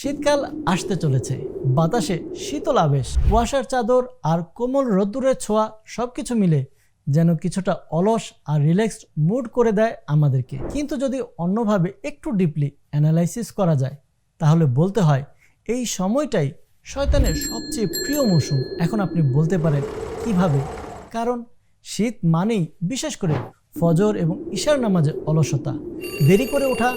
শীতকাল আসতে চলেছে, বাতাসে শীতল আবেশ, কুয়াশার চাদর আর কোমল রোদ্দুরের ছোঁয়া সবকিছু মিলে যেন কিছুটা অলস আর রিল্যাক্সড মুড করে দেয় আমাদেরকে। কিন্তু যদি অন্যভাবে একটু ডিপলি অ্যানালাইসিস করা যায়, তাহলে বলতে হয় এই সময়টাই শয়তানের সবচেয়ে প্রিয় মৌসুম। এখন আপনি বলতে পারেন কীভাবে? কারণ শীত মানেই বিশেষ করে ফজর এবং ঈশার নামাজের অলসতা। দেরি করে ওঠা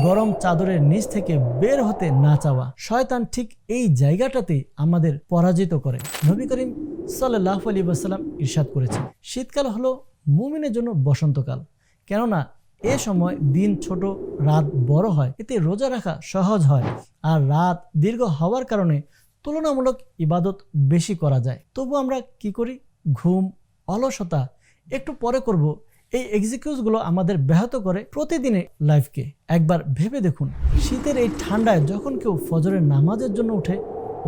গরম চাদরের নিচ থেকে বের হতে না চাওয়া। শয়তান ঠিক এই জায়গাটাতে আমাদের পরাজিত করে। নবী করিম সাল্লাহ আলী সাল্লাম ইরশাদ করেছেন। শীতকাল হলো মুমিনের জন্য বসন্তকাল। কেননা এ সময় দিন ছোট, রাত বড় হয়। এতে রোজা রাখা সহজ হয় আর রাত দীর্ঘ হওয়ার কারণে তুলনামূলক ইবাদত বেশি করা যায়। তবু আমরা কি করি? ঘুম, অলসতা, একটু পরে করব এই এক্সিকিউজগুলো আমাদের ব্যাহত করে প্রতিদিনের লাইফকে একবার ভেবে দেখুন, শীতের এই ঠান্ডায় যখন কেউ ফজরের নামাজের জন্য উঠে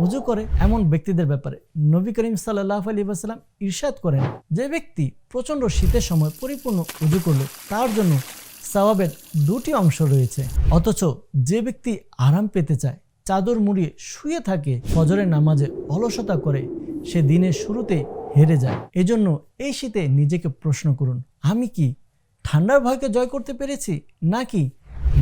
উজু করে এমন ব্যক্তিদের ব্যাপারে নবী করিম সাল্লাহ আলী আসাল্লাম ইরশাদ করেন যে ব্যক্তি প্রচণ্ড শীতের সময় পরিপূর্ণ উজু করল তার জন্য সওয়াবের দুটি অংশ রয়েছে। অথচ যে ব্যক্তি আরাম পেতে চায়, চাদর মুড়িয়ে শুয়ে থাকে, ফজরের নামাজে অলসতা করে, সে দিনের শুরুতে হেরে যায়। এজন্য এই শীতে নিজেকে প্রশ্ন করুন, আমি কি ঠান্ডার ভয়কে জয় করতে পেরেছি, নাকি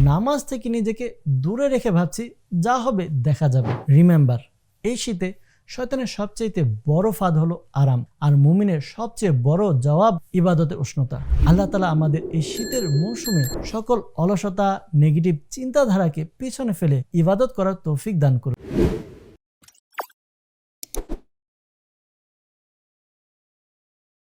নামাজ থেকে নিজেকে দূরে রেখে ভাবছি, যা হবে দেখা যাবে। রিমেম্বার এই শীতে শয়তানের সবচেয়ে বড় ফাঁদ হলো আরাম, আর মুমিনের সবচেয়ে বড় জবাব ইবাদতের উষ্ণতা। আল্লাহ তালা আমাদের এই শীতের মৌসুমে সকল অলসতা নেগেটিভ চিন্তাধারাকে পিছনে ফেলে ইবাদত করার তৌফিক দান করুন।